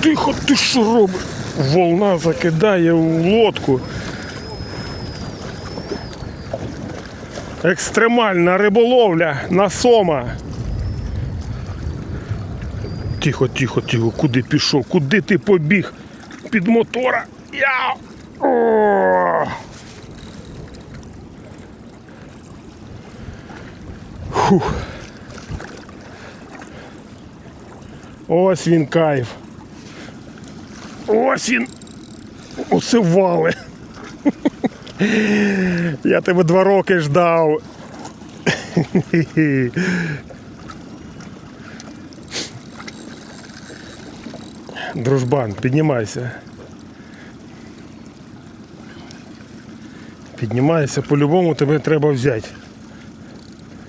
тихо, ти що робиш? Волна закидає у лодку. Екстремальна риболовля на сома. Тихо, тихо, тихо, куди пішов? Куди ти побіг? Під мотора. Я. О! Фух. Ось він кайф. Ось він. Оце. Я тебе два роки ждав. Дружбан, піднімайся. Піднімайся, по-любому тебе треба взяти.